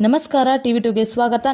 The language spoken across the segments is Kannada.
ನಮಸ್ಕಾರ ಟಿವಿ ಟುಗೆ ಸ್ವಾಗತ.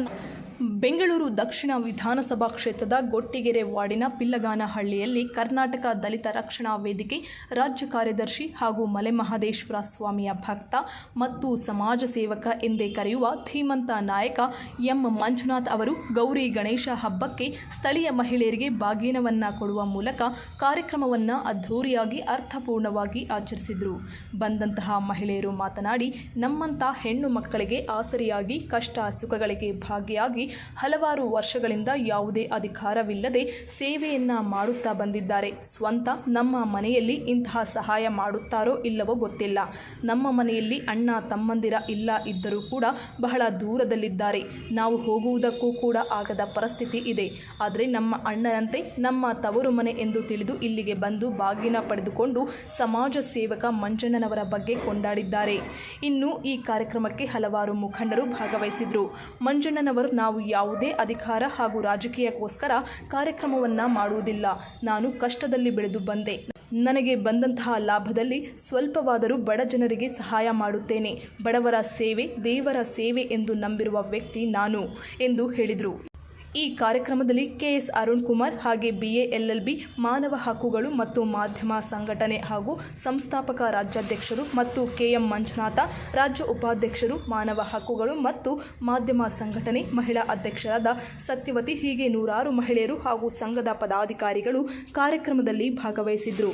ಬೆಂಗಳೂರು ದಕ್ಷಿಣ ವಿಧಾನಸಭಾ ಕ್ಷೇತ್ರದ ಗೊಟ್ಟಿಗೆರೆ ವಾರ್ಡಿನ ಪಿಲ್ಲಗಾನಹಳ್ಳಿಯಲ್ಲಿ ಕರ್ನಾಟಕ ದಲಿತ ರಕ್ಷಣಾ ವೇದಿಕೆ ರಾಜ್ಯ ಕಾರ್ಯದರ್ಶಿ ಹಾಗೂ ಮಲೆಮಹದೇಶ್ವರ ಸ್ವಾಮಿಯ ಭಕ್ತ ಮತ್ತು ಸಮಾಜ ಸೇವಕ ಎಂದೇ ಕರೆಯುವ ಧೀಮಂತ ನಾಯಕ ಎಂ ಮಂಜುನಾಥ್ ಅವರು ಗೌರಿ ಗಣೇಶ ಹಬ್ಬಕ್ಕೆ ಸ್ಥಳೀಯ ಮಹಿಳೆಯರಿಗೆ ಬಾಗಿನವನ್ನ ಕೊಡುವ ಮೂಲಕ ಕಾರ್ಯಕ್ರಮವನ್ನು ಅದ್ಧೂರಿಯಾಗಿ, ಅರ್ಥಪೂರ್ಣವಾಗಿ ಆಚರಿಸಿದರು. ಬಂದಂತಹ ಮಹಿಳೆಯರು ಮಾತನಾಡಿ ನಮ್ಮಂಥ ಹೆಣ್ಣು ಮಕ್ಕಳಿಗೆ ಆಸರಿಯಾಗಿ, ಕಷ್ಟ ಸುಖಗಳಿಗೆ ಭಾಗಿಯಾಗಿ ಹಲವಾರು ವರ್ಷಗಳಿಂದ ಯಾವುದೇ ಅಧಿಕಾರವಿಲ್ಲದೆ ಸೇವೆಯನ್ನ ಮಾಡುತ್ತಾ ಬಂದಿದ್ದಾರೆ. ಸ್ವಂತ ನಮ್ಮ ಮನೆಯಲ್ಲಿ ಇಂತಹ ಸಹಾಯ ಮಾಡುತ್ತಾರೋ ಇಲ್ಲವೋ ಗೊತ್ತಿಲ್ಲ. ನಮ್ಮ ಮನೆಯಲ್ಲಿ ಅಣ್ಣ, ತಮ್ಮಂದಿರ ಇಲ್ಲ ಇದ್ದರೂ ಕೂಡ ಬಹಳ ದೂರದಲ್ಲಿದ್ದಾರೆ. ನಾವು ಹೋಗುವುದಕ್ಕೂ ಕೂಡ ಆಗದ ಪರಿಸ್ಥಿತಿ ಇದೆ. ಆದರೆ ನಮ್ಮ ಅಣ್ಣನಂತೆ ನಮ್ಮ ತವರು ಮನೆ ಎಂದು ತಿಳಿದು ಇಲ್ಲಿಗೆ ಬಂದು ಬಾಗಿನ ಪಡೆದುಕೊಂಡು ಸಮಾಜ ಸೇವಕ ಮಂಜಣ್ಣನವರ ಬಗ್ಗೆ ಕೊಂಡಾಡಿದ್ದಾರೆ. ಇನ್ನು ಈ ಕಾರ್ಯಕ್ರಮಕ್ಕೆ ಹಲವಾರು ಮುಖಂಡರು ಭಾಗವಹಿಸಿದರು. ಮಂಜಣ್ಣನವರು ನಾವು ಯಾವುದೇ ಅಧಿಕಾರ ಹಾಗೂ ರಾಜಕೀಯಕ್ಕೋಸ್ಕರ ಕಾರ್ಯಕ್ರಮವನ್ನ ಮಾಡುವುದಿಲ್ಲ. ನಾನು ಕಷ್ಟದಲ್ಲಿ ಬೆಳೆದು ಬಂದೆ. ನನಗೆ ಬಂದಂತಹ ಲಾಭದಲ್ಲಿ ಸ್ವಲ್ಪವಾದರೂ ಬಡ ಜನರಿಗೆ ಸಹಾಯ ಮಾಡುತ್ತೇನೆ. ಬಡವರ ಸೇವೆ ದೇವರ ಸೇವೆ ಎಂದು ನಂಬಿರುವ ವ್ಯಕ್ತಿ ನಾನು, ಎಂದು ಹೇಳಿದರು. ಈ ಕಾರ್ಯಕ್ರಮದಲ್ಲಿ ಕೆಎಸ್ ಅರುಣ್ ಕುಮಾರ್ ಹಾಗೆ ಬಿಎಎಲ್ಎಲ್ಬಿ ಮಾನವ ಹಕ್ಕುಗಳು ಮತ್ತು ಮಾಧ್ಯಮ ಸಂಘಟನೆ ಹಾಗೂ ಸಂಸ್ಥಾಪಕ ರಾಜ್ಯಾಧ್ಯಕ್ಷರು ಮತ್ತು ಕೆಎಂ ಮಂಜುನಾಥ, ರಾಜ್ಯ ಉಪಾಧ್ಯಕ್ಷರು, ಮಾನವ ಹಕ್ಕುಗಳು ಮತ್ತು ಮಾಧ್ಯಮ ಸಂಘಟನೆ ಮಹಿಳಾ ಅಧ್ಯಕ್ಷರಾದ ಸತ್ಯವತಿ, ಹೀಗೆ ನೂರಾರು ಮಹಿಳೆಯರು ಹಾಗೂ ಸಂಘದ ಪದಾಧಿಕಾರಿಗಳು ಕಾರ್ಯಕ್ರಮದಲ್ಲಿ ಭಾಗವಹಿಸಿದ್ರು.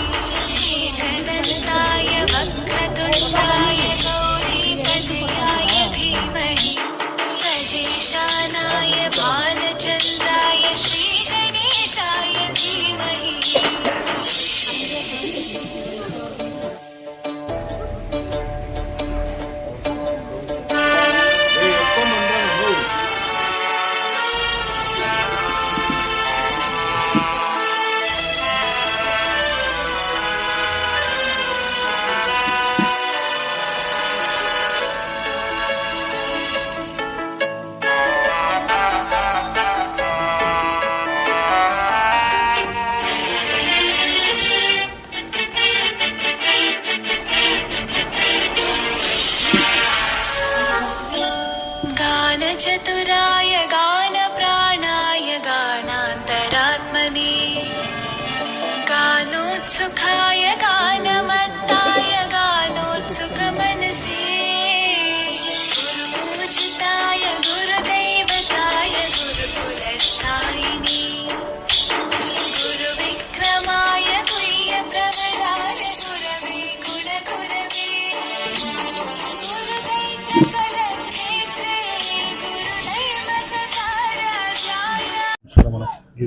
శ్రీధరితాయ వక్రతుండాయ गानोत्सुखाय गानमत्ताय गानोत्सुकमनसे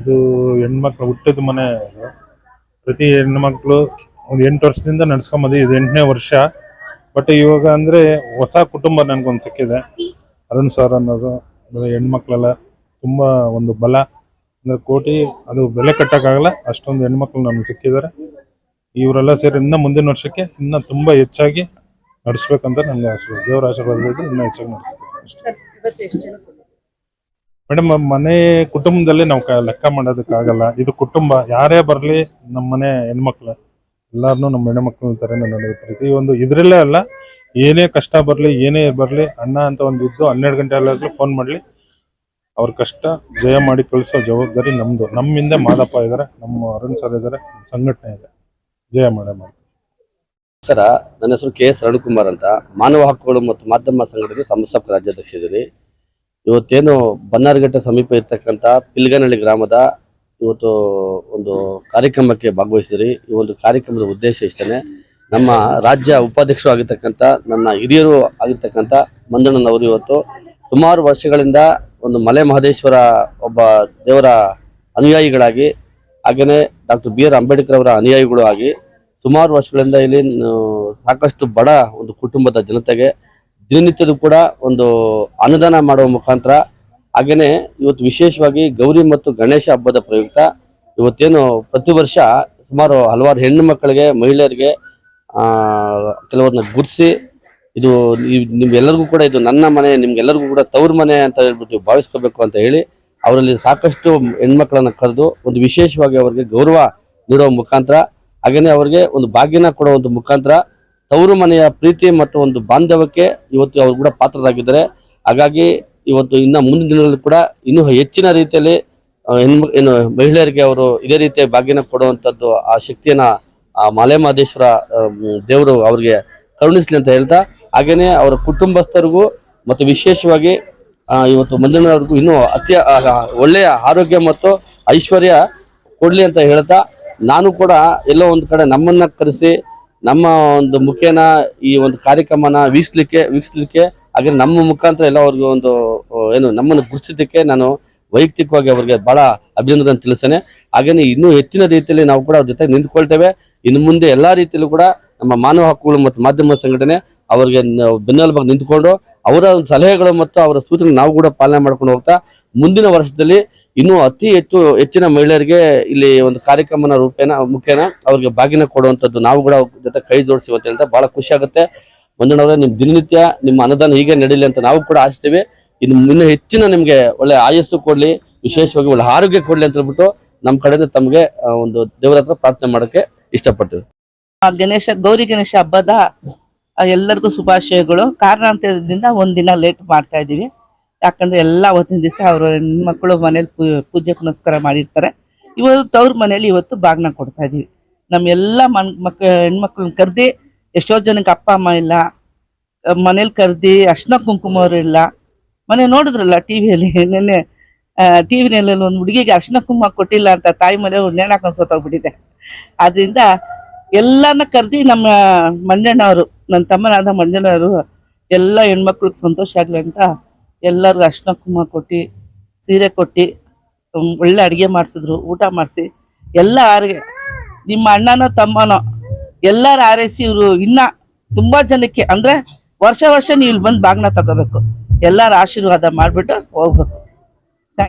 ಇದು ಹೆಣ್ಮಕ್ಳು ಹುಟ್ಟಿದ ಮನೆ ಇದು. ಪ್ರತಿ ಹೆಣ್ಮಕ್ಳು ಒಂದು ಎಂಟು ವರ್ಷದಿಂದ ನಡ್ಸ್ಕೊಂಬಂದು ಇದು ಎಂಟನೇ ವರ್ಷ. ಬಟ್ ಇವಾಗ ಅಂದ್ರೆ ಹೊಸ ಕುಟುಂಬ ನನ್ಗೊಂದು ಸಿಕ್ಕಿದೆ. ಅರುಣ್ ಸರ್ ಅನ್ನೋದು ಆಮೇಲೆ ಹೆಣ್ಮಕ್ಳೆಲ್ಲ ತುಂಬಾ ಒಂದು ಬಲ. ಅಂದ್ರೆ ಕೋಟಿ, ಅದು ಬೆಲೆ ಕಟ್ಟಕ್ಕಾಗಲ್ಲ. ಅಷ್ಟೊಂದು ಹೆಣ್ಮಕ್ಳು ನಮ್ಗೆ ಸಿಕ್ಕಿದ್ದಾರೆ. ಇವರೆಲ್ಲ ಸೇರಿ ಇನ್ನ ಮುಂದಿನ ವರ್ಷಕ್ಕೆ ಇನ್ನ ತುಂಬಾ ಹೆಚ್ಚಾಗಿ ನಡೆಸ್ಬೇಕಂತ ನನಗೆ ಆಶೀರ್ವಾದ ದೇವರ ಆಶೀರ್ವಾದ ಇನ್ನೂ ಹೆಚ್ಚಾಗಿ ನಡೆಸ್ತೀವಿ ಅಷ್ಟೇ. ಮೇಡಮ್ ಮನೆ ಕುಟುಂಬದಲ್ಲಿ ನಾವು ಲೆಕ್ಕ ಮಾಡೋದಕ್ಕಾಗಲ್ಲ. ಇದು ಕುಟುಂಬ. ಯಾರೇ ಬರಲಿ, ನಮ್ಮ ಮನೆ ಹೆಣ್ಮಕ್ಳು. ಎಲ್ಲಾರನು ನಮ್ಮ ಹೆಣ್ಮಕ್ಳ ತರನೇ ನಡೆಯುತ್ತೆ ಪ್ರತಿಯೊಂದು ಇದ್ರಲ್ಲೇ ಅಲ್ಲ, ಏನೇ ಕಷ್ಟ ಬರಲಿ, ಏನೇ ಬರಲಿ, ಅಣ್ಣ ಅಂತ ಒಂದು ಇದ್ದು ಹನ್ನೆರಡು ಗಂಟೆ ಅಲ್ಲಾಗ್ಲೂ ಫೋನ್ ಮಾಡಲಿ. ಅವ್ರ ಕಷ್ಟ ಜಯ ಮಾಡಿ ಕಳಿಸೋ ಜವಾಬ್ದಾರಿ ನಮ್ಮದು ನಮ್ಮಿಂದ ಮಾದಪ್ಪ ಇದ್ದಾರೆ ನಮ್ಮ ಅರುಣ್ ಸರ್ ಇದ್ದಾರೆ ಸಂಘಟನೆ ಇದೆ. ಜಯ ಮಾಡಮ್ಮ ಸರ್, ನನ್ನ ಹೆಸರು ಕೆ ಎಸ್ ಅರುಣ್ಕುಮಾರ್ ಅಂತ. ಮಾನವ ಹಕ್ಕುಗಳು ಮತ್ತು ಮಾಧ್ಯಮ ಸಂಘಟನೆ ಸಂಸ್ಥಾಪಕ ರಾಜ್ಯಾಧ್ಯಕ್ಷ ಇದ್ದೀರಿ ಇವತ್ತೇನು ಬನ್ನಾರ್ಘಟ್ಟ ಸಮೀಪ ಇರ್ತಕ್ಕಂಥ ಪಿಲ್ಗನಹಳ್ಳಿ ಗ್ರಾಮದ ಇವತ್ತು ಒಂದು ಕಾರ್ಯಕ್ರಮಕ್ಕೆ ಭಾಗವಹಿಸಿದ್ರಿ. ಈ ಒಂದು ಕಾರ್ಯಕ್ರಮದ ಉದ್ದೇಶ ಇಷ್ಟೇ ನಮ್ಮ ರಾಜ್ಯ ಉಪಾಧ್ಯಕ್ಷರು ಆಗಿರ್ತಕ್ಕಂಥ, ನನ್ನ ಹಿರಿಯರು ಆಗಿರ್ತಕ್ಕಂಥ ಮಂಜಣ್ಣನವರು ಇವತ್ತು ಸುಮಾರು ವರ್ಷಗಳಿಂದ ಒಂದು ಮಲೆ ಮಹದೇಶ್ವರ ಒಬ್ಬ ದೇವರ ಅನುಯಾಯಿಗಳಾಗಿ ಹಾಗೆಯೇ ಡಾಕ್ಟರ್ ಬಿ ಆರ್ ಅಂಬೇಡ್ಕರ್ ಅವರ ಅನುಯಾಯಿಗಳು ಆಗಿ ಸುಮಾರು ವರ್ಷಗಳಿಂದ ಇಲ್ಲಿ ಸಾಕಷ್ಟು ಬಡ ಒಂದು ಕುಟುಂಬದ ಜನತೆಗೆ ದಿನನಿತ್ಯದ ಕೂಡ ಒಂದು ಅನುದಾನ ಮಾಡುವ ಮುಖಾಂತರ ಹಾಗೇನೆ ಇವತ್ತು ವಿಶೇಷವಾಗಿ ಗೌರಿ ಮತ್ತು ಗಣೇಶ ಹಬ್ಬದ ಪ್ರಯುಕ್ತ ಇವತ್ತೇನು ಪ್ರತಿ ವರ್ಷ ಸುಮಾರು ಹಲವಾರು ಹೆಣ್ಣು ಮಕ್ಕಳಿಗೆ, ಮಹಿಳೆಯರಿಗೆ ಕೆಲವ್ರನ್ನ ಗುರ್ಸಿ ಇದು ನಿಮ್ಗೆಲ್ಲರಿಗೂ ಕೂಡ ಇದು ನನ್ನ ಮನೆ, ನಿಮ್ಗೆಲ್ಲರಿಗೂ ಕೂಡ ತವ್ರ ಮನೆ ಅಂತ ಹೇಳ್ಬಿಟ್ಟು ಭಾವಿಸ್ಕೋಬೇಕು ಅಂತ ಹೇಳಿ ಅವರಲ್ಲಿ ಸಾಕಷ್ಟು ಹೆಣ್ಮಕ್ಳನ್ನ ಕರೆದು ಒಂದು ವಿಶೇಷವಾಗಿ ಅವರಿಗೆ ಗೌರವ ನೀಡುವ ಮುಖಾಂತರ ಹಾಗೇನೆ ಅವರಿಗೆ ಒಂದು ಭಾಗ್ಯನ ಕೊಡುವ ಒಂದು ಮುಖಾಂತರ ತವರು ಮನೆಯ ಪ್ರೀತಿ ಮತ್ತು ಒಂದು ಬಾಂಧವ್ಯಕ್ಕೆ ಇವತ್ತು ಅವರು ಕೂಡ ಪಾತ್ರರಾಗಿದ್ದಾರೆ. ಹಾಗಾಗಿ ಇವತ್ತು ಇನ್ನು ಮುಂದಿನ ದಿನಗಳಲ್ಲಿ ಕೂಡ ಇನ್ನೂ ಹೆಚ್ಚಿನ ರೀತಿಯಲ್ಲಿ ಆ, ಹೆಣ್ಮ ಏನು ಮಹಿಳೆಯರಿಗೆ ಅವರು ಇದೇ ರೀತಿಯ ಭಾಗ್ಯನ ಕೊಡುವಂಥದ್ದು ಆ ಶಕ್ತಿಯನ್ನ ಆ ಮಲೆಮಹದೇಶ್ವರ ದೇವರು ಅವರಿಗೆ ಕರುಣಿಸಲಿ ಅಂತ ಹೇಳ್ತಾ ಹಾಗೇನೆ ಅವರ ಕುಟುಂಬಸ್ಥರಿಗೂ ಮತ್ತು ವಿಶೇಷವಾಗಿ ಇವತ್ತು ಮಂಜಣ್ಣವ್ರಿಗೂ ಇನ್ನೂ ಆ, ಒಳ್ಳೆಯ ಆರೋಗ್ಯ ಮತ್ತು ಐಶ್ವರ್ಯ ಕೊಡಲಿ ಅಂತ ಹೇಳ್ತಾ ನಾನು ಕೂಡ ಎಲ್ಲೋ ಒಂದು ಕಡೆ ನಮ್ಮನ್ನ ಕರೆಸಿ ನಮ್ಮ ಒಂದು ಮುಖೇನ ಈ ಒಂದು ಕಾರ್ಯಕ್ರಮನ ವೀಕ್ಷಲಿಕ್ಕೆ ವೀಕ್ಷಲಿಕ್ಕೆ ಹಾಗೆ ನಮ್ಮ ಮುಖಾಂತರ ಎಲ್ಲ ಅವ್ರಿಗೆ ಒಂದು ಏನು ನಮ್ಮನ್ನು ಗುರುತಿಸಿದ್ದಕ್ಕೆ ನಾನು ವೈಯಕ್ತಿಕವಾಗಿ ಅವ್ರಿಗೆ ಬಹಳ ಅಭಿನಂದನೆ ತಿಳಿಸ್ತೇನೆ. ಹಾಗೇನೆ ಇನ್ನೂ ಹೆಚ್ಚಿನ ರೀತಿಯಲ್ಲಿ ನಾವು ಕೂಡ ಅವ್ರ ಜೊತೆ ನಿಂತ್ಕೊಳ್ತೇವೆ. ಇನ್ನು ಮುಂದೆ ಎಲ್ಲಾ ರೀತಿಯಲ್ಲೂ ಕೂಡ ನಮ್ಮ ಮಾನವ ಹಕ್ಕುಗಳು ಮತ್ತು ಮಾಧ್ಯಮ ಸಂಘಟನೆ ಅವರಿಗೆ ಬೆನ್ನೆಲುಬಾಗಿ ನಿಂತ್ಕೊಂಡು ಅವರ ಸಲಹೆಗಳು ಮತ್ತು ಅವರ ಸೂಚನೆ ನಾವು ಕೂಡ ಪಾಲನೆ ಮಾಡ್ಕೊಂಡು ಹೋಗ್ತಾ ಮುಂದಿನ ವರ್ಷದಲ್ಲಿ ಇನ್ನೂ ಅತಿ ಹೆಚ್ಚು ಹೆಚ್ಚಿನ ಮಹಿಳೆಯರಿಗೆ ಇಲ್ಲಿ ಒಂದು ಕಾರ್ಯಕ್ರಮನ ರೂಪೇನ ಮುಖ್ಯನ ಅವ್ರಿಗೆ ಬಾಗಿನ ಕೊಡುವಂಥದ್ದು. ನಾವು ಕೂಡ ಜೊತೆ ಕೈ ಜೋಡಿಸಿ ಅಂತ ಹೇಳಿದ್ರೆ ಬಹಳ ಖುಷಿ ಆಗುತ್ತೆ. ಮಂಜಣ್ಣವರೇ ನಿಮ್ ದಿನನಿತ್ಯ ನಿಮ್ಮ ಅನುದಾನ ಹೀಗೆ ನಡೀಲಿ ಅಂತ ನಾವು ಕೂಡ ಆಶಿಸ್ತೀವಿ. ಇನ್ನು ಇನ್ನು ಹೆಚ್ಚಿನ ನಿಮ್ಗೆ ಒಳ್ಳೆ ಆಯಸ್ಸು ಕೊಡ್ಲಿ, ವಿಶೇಷವಾಗಿ ಒಳ್ಳೆ ಆರೋಗ್ಯ ಕೊಡ್ಲಿ ಅಂತ ಹೇಳ್ಬಿಟ್ಟು ನಮ್ಮ ಕಡೆಯಿಂದ ತಮಗೆ ಒಂದು ದೇವರ ಹತ್ರ ಪ್ರಾರ್ಥನೆ ಮಾಡೋಕ್ಕೆ ಇಷ್ಟಪಡ್ತೀವಿ. ಗಣೇಶ, ಗೌರಿ ಗಣೇಶ ಹಬ್ಬದ ಎಲ್ಲರಿಗೂ ಶುಭಾಶಯಗಳು. ಕಾರಣಾಂತರದಿಂದ ಒಂದಿನ ಲೇಟ್ ಮಾಡ್ತಾ ಇದೀವಿ ಯಾಕಂದ್ರೆ ಎಲ್ಲ ಅವತ್ತಿನ ದಿವಸ ಅವ್ರ ಹೆಣ್ಮಕ್ಳು ಮನೇಲಿ ಪೂಜೆ ಪುನಸ್ಕಾರ ಮಾಡಿರ್ತಾರೆ. ಇವತ್ತು ತವ್ರ ಮನೇಲಿ ಇವತ್ತು ಬಾಗ್ನ ಕೊಡ್ತಾ ಇದೀವಿ. ನಮ್ಮ ಎಲ್ಲ ಮನ್, ಮಕ್ ಹೆಣ್ಮಕ್ಳನ್ನ ಕರ್ದಿ ಎಷ್ಟೋ ಜನಕ್ಕೆ ಅಪ್ಪ, ಅಮ್ಮ ಇಲ್ಲ. ಮನೇಲಿ ಕರ್ದಿ ಅರ್ಶನ ಕುಂಕುಮ ಅವ್ರು ಇಲ್ಲ. ಮನೆ ನೋಡಿದ್ರಲ್ಲ ಟಿವಿಯಲ್ಲಿ ನಿನ್ನೆ ಟಿವಿನಲ್ಲಿ ಒಂದು ಹುಡುಗಿಗೆ ಅರ್ಶನ ಕುಂಕುಮ ಕೊಟ್ಟಿಲ್ಲ ಅಂತ ತಾಯಿ ಮನೆ ನೇಣ ಹಾಕೊಂಡು ಸೋತೋಗ್ಬಿಟ್ಟಿದೆ. ಆದ್ರಿಂದ ಎಲ್ಲಾನ ಕರ್ದಿ ನಮ್ಮ ಮಂಜಣ್ಣವರು ನನ್ನ ತಮ್ಮನಾದ ಮಂಜಣ್ಣವರು ಎಲ್ಲ ಹೆಣ್ಮಕ್ಳಿಗೆ ಸಂತೋಷ ಆಗ್ಲಿ ಅಂತ ಎಲ್ಲರಿಗೂ ಅರ್ಶಿನ ಕುಂಕುಮ ಕೊಟ್ಟು, ಸೀರೆ ಕೊಟ್ಟು ಒಳ್ಳೆ ಅಡುಗೆ ಮಾಡಿಸಿದ್ರು, ಊಟ ಮಾಡಿಸಿ, ಎಲ್ಲ ಆರಿಗೆ, ನಿಮ್ಮ ಅಣ್ಣನೋ ತಮ್ಮನೋ, ಎಲ್ಲರ ಆರೈಸಿ ಇವರು ಇನ್ನೂ ತುಂಬ ಜನಕ್ಕೆ, ಅಂದರೆ ವರ್ಷ ವರ್ಷ ನೀವು ಇಲ್ಲಿ ಬಂದು ಬಾಗ್ನ ತಗೋಬೇಕು. ಎಲ್ಲರ ಆಶೀರ್ವಾದ ಮಾಡಿಬಿಟ್ಟು ಹೋಗ್ಬೇಕು.